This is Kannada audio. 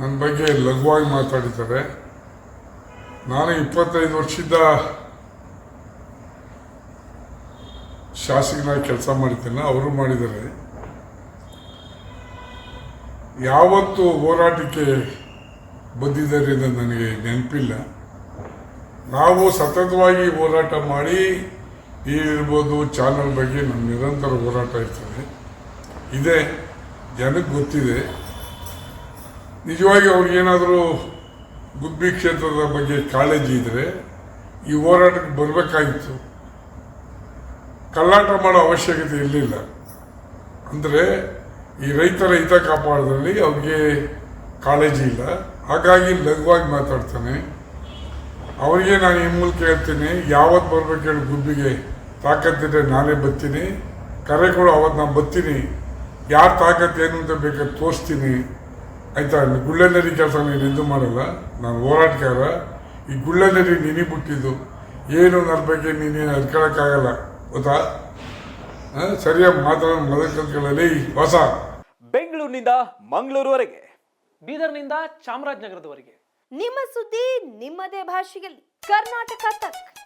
ನನ್ನ ಬಗ್ಗೆ ಲಘುವಾಗಿ ಮಾತಾಡಿದ್ದಾರೆ. ನಾನು ಇಪ್ಪತ್ತೈದು ವರ್ಷದ ಶಾಸಕನ ಕೆಲಸ ಮಾಡಿದ್ದೇನೆ, ಅವರು ಮಾಡಿದ್ದಾರೆ. ಯಾವತ್ತು ಹೋರಾಟಕ್ಕೆ ಬಂದಿದ್ದಾರೆ ಅಂತ ನನಗೆ ನೆನಪಿಲ್ಲ. ನಾವು ಸತತವಾಗಿ ಹೋರಾಟ ಮಾಡಿ ಇರ್ಬೋದು ಚಾನಲ್ ಬಗ್ಗೆ ನಮ್ಮ ನಿರಂತರ ಹೋರಾಟ ಇರ್ತದೆ. ಇದೆ, ಜನಕ್ಕೆ ಗೊತ್ತಿದೆ. ನಿಜವಾಗಿ ಅವ್ರಿಗೇನಾದರೂ ಗುಬ್ಬಿ ಕ್ಷೇತ್ರದ ಬಗ್ಗೆ ಕಾಳಜಿ ಇದ್ದರೆ ಈ ಹೋರಾಟಕ್ಕೆ ಬರಬೇಕಾಗಿತ್ತು. ಕಲ್ಲಾಟ ಮಾಡೋ ಅವಶ್ಯಕತೆ ಇರಲಿಲ್ಲ. ಅಂದರೆ ಈ ರೈತರ ಹಿತ ಕಾಪಾಡೋದ್ರಲ್ಲಿ ಅವ್ರಿಗೆ ಕಾಳಜಿ ಇಲ್ಲ. ಹಾಗಾಗಿ ಲಘುವಾಗಿ ಮಾತಾಡ್ತಾನೆ. ಅವರಿಗೆ ನಾನು ಈ ಮೂಲಕ ಹೇಳ್ತೀನಿ ಯಾವತ್ತು ಬರ್ಬೇಕು ಹೇಳಿ ಗುಬ್ಬಿಗೆ ತಾಕತ್ತಿದ್ರೆ ನಾನೇ ಬರ್ತೀನಿ. ಕರೆ ಕೊಡು ಅವತ್ತು ನಾನು ಬರ್ತೀನಿ. ಯಾರು ತಾಕತ್ತು ಏನು ಅಂತ ಬೇಕಾದ್ರೆ ತೋರಿಸ್ತೀನಿ. ಆಯ್ತಾ ಗುಳ್ಳೆನರಿ ಕೆಲಸ ನೀನು ಇದು ಮಾಡಲ್ಲ. ನಾನು ಹೋರಾಟಗಾರ ಈ ಗುಳ್ಳೆನರಿ ನಿನಿ ಬಿಟ್ಟಿದ್ದು. ಏನು ನನ್ನ ಬಗ್ಗೆ ನೀನೇನು ಅದ್ಕೊಳ್ಳೋಕ್ಕಾಗಲ್ಲ ಗೊತ್ತಾ? ಸರಿಯಾಗಿ ಮಾತಾಡೋ ಮೊದಲು ಕಲ್ತ್ಕೊಳ್ಳಲಿ ಹೊಸ ಬೆಂಗಳೂರಿನಿಂದ ಮಂಗಳೂರುವರೆಗೆ ಬೀದರ್ನಿಂದ ಚಾಮರಾಜನಗರದವರೆಗೆ. ನಿಮ್ಮ ಸುದ್ದಿ ನಿಮ್ಮದೇ ಭಾಷೆಯಲ್ಲಿ. ಕರ್ನಾಟಕ ತಕ್.